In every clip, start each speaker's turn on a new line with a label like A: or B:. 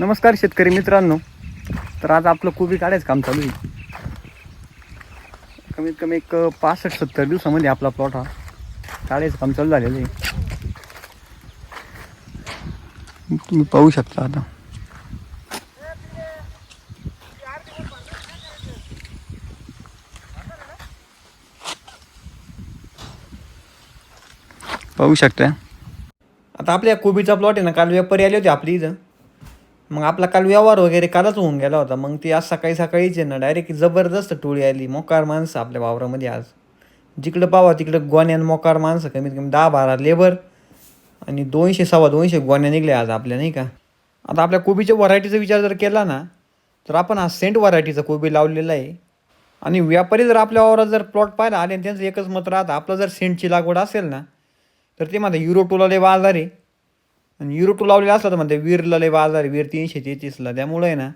A: नमस्कार शेतकरी मित्रांनो. तर आज आपलं कोबी काढायचं काम चालू आहे. कमीत कमी एक पासष्ट सत्तर दिवसामध्ये आपला प्लॉट हा काढायचं काम चालू झालेलं आहे. तुम्ही पाहू शकता आता. पाहू शकता. आता आपल्या कोबीचा प्लॉट आहे ना काल व्यापारी आले होते आपली इथं. मग आपला काल व्यवहार वगैरे कालच होऊन गेला होता. मग ती आज सकाळी सकाळीच आहे ना डायरेक्ट जबरदस्त टोळी आली. मोकार माणसं आपल्या वावरामध्ये आज. जिकडं पावा तिकडं गोण्यान मोकार माणसं कमीत कमी दहा बारा लेबर आणि दोनशे सव्वा दोनशे गोण्या निघल्या आज आपल्या नाही का? आता आपल्या कोबीच्या व्हरायटीचा विचार जर केला ना तर आपण हा सेंट व्हरायटीचा कोबी लावलेला आहे. आणि व्यापारी जर आपल्या वावरात जर प्लॉट पाहिला आणि त्यांचं एकच मत राहतं आपलं जर सेंटची लागवड असेल ना तर ते माझं युरोटोला लय बाजार आहे. आणि युरो टू लावलेला असला तर म्हणते वीरला लय बाजार आहे वीर तीनशे तेहतीसला. त्यामुळे आहे ना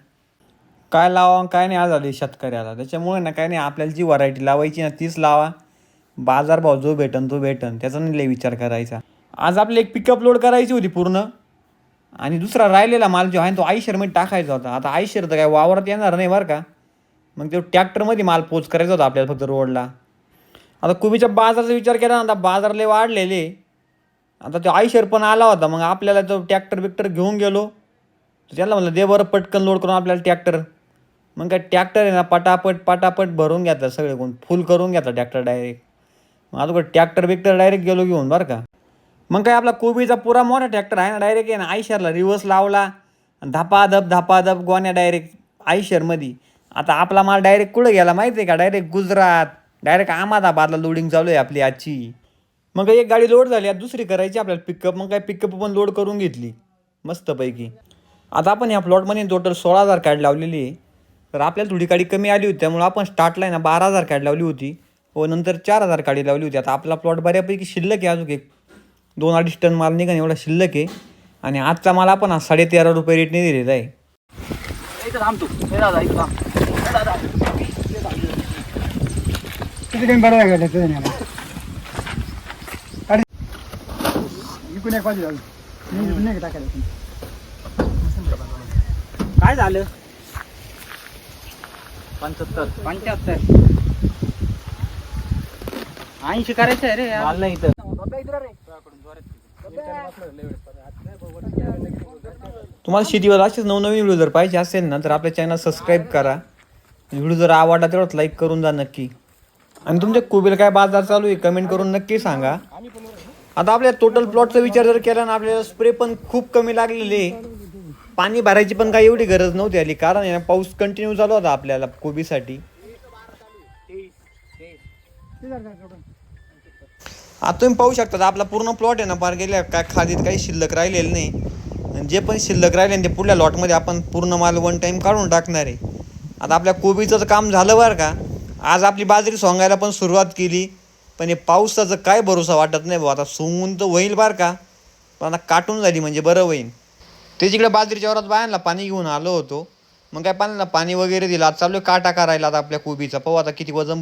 A: काय लावा काय नाही आज आले शेतकऱ्याला. त्याच्यामुळे ना काय नाही आपल्याला जी व्हरायटी लावायची ना तीच लावा. बाजारभाव जो भेटन तो भेटन. त्याचा नाही लय विचार करायचा. आज आपली एक पिकअप लोड करायची होती पूर्ण. आणि दुसरा राहिलेला माल जो आहे तो आयशरमध्ये टाकायचा होता. आता आयशर तर काय वावरात येणार नाही बरं का. मग तो ट्रॅक्टरमध्ये माल पोच करायचा होता आपल्याला फक्त रोडला आता कुबीच्या बाजाराचा विचार केला ना आता बाजार लय वाढलेले. आता तो आयशर पण आला होता मग आपल्याला तो ट्रॅक्टर बिक्टर घेऊन गेलो. त्याला म्हणलं दे बरं पटकन लोड करून आपल्याला ट्रॅक्टर मग काय ट्रॅक्टर आहे ना पटापट पटापट भरून घेतलं सगळे कोण फुल करून घेतला ट्रॅक्टर डायरेक्ट मग आता ट्रॅक्टर बिक्टर डायरेक्ट गेलो घेऊन बरं का. मग काय आपला कोबीचा पुरा मोठा ट्रॅक्टर आहे ना डायरेक्ट आहे ना आयशरला रिवर्स लावला. धपाधप धपाधप गोण्या डायरेक्ट आयशरमध्ये आता आपला माल डायरेक्ट कुठं गेला माहिती आहे का? डायरेक्ट गुजरात. डायरेक्ट अहमदाबादला लोडिंग चालू आहे आपली आजची. मग एक गाडी लोड झाली आता दुसरी करायची आपल्याला पिकअप मग काय पिकअप पण लोड करून घेतली. मस्तपैकी. आता आपण या प्लॉटमध्ये टोटल सोळा हजार कॅड लावलेली आहे. तर आपल्याला थोडी गाडी कमी आली होती त्यामुळे आपण स्टार्टला आहे ना बारा हजार कॅड लावली होती. व नंतर चार हजार काडी लावली होती. आता आपला प्लॉट बऱ्यापैकी शिल्लक आहे अजून एक. दोन अडीच टन माल निघा एवढा शिल्लक आहे. आणि आजचा माल आपण आज साडे तेरा रुपये रेटने दिलेला आहे.
B: किती टाइम बरं इकडून एक नाही नाही टाकायला
A: काय झालं? पंच्याहत्तर.
C: पंच्याहत्तर. ऐंशी करायचं आहे रे
A: माल नाही इथं. तुम्हाला शेतीवर असेच नवनवीन व्हिडिओ जर पाहिजे असेल ना तर आपल्या चॅनल सबस्क्राईब करा. व्हिडिओ जर आवडला तेवढाच लाईक करून जा नक्की. आणि तुमच्या कोबीला काय बाजार चालू आहे कमेंट करून नक्की सांगा. आता आपल्या टोटल प्लॉटचा विचार जर केला ना आपल्याला स्प्रे पण खूप कमी लागलेले. पाणी भरायची पण काही एवढी गरज नव्हती आली. कारण आहे ना पाऊस कंटिन्यू चालू होता आपल्याला कोबीसाठी. आता तुम्ही पाहू शकता आपला पूर्ण प्लॉट आहे ना पार गेल्या काय खालीत काही शिल्लक राहिलेलं नाही. जे पण शिल्लक राहिले ते पुढल्या लॉटमध्ये आपण पूर्ण माल वन टाईम काढून टाकणार आहे. आता आपल्या कोबीचं तर काम झालं बरं का. आज आपली बाजरी सोंगायला पण सुरुवात केली. पण हे पावसाचं काय भरोसा वाटत नाही भाऊ? आता सोंगून तर होईल बार का? पण आता काटून झाली म्हणजे बरं होईल. ते तिकडे बाजरीच्या वरात बायांना पाणी घेऊन आलो होतो मग काय पाण्याला पाणी वगैरे दिलं. आज चालू आहे काटा करायला आता आपल्या कोबीचा. पाहू आता किती वजन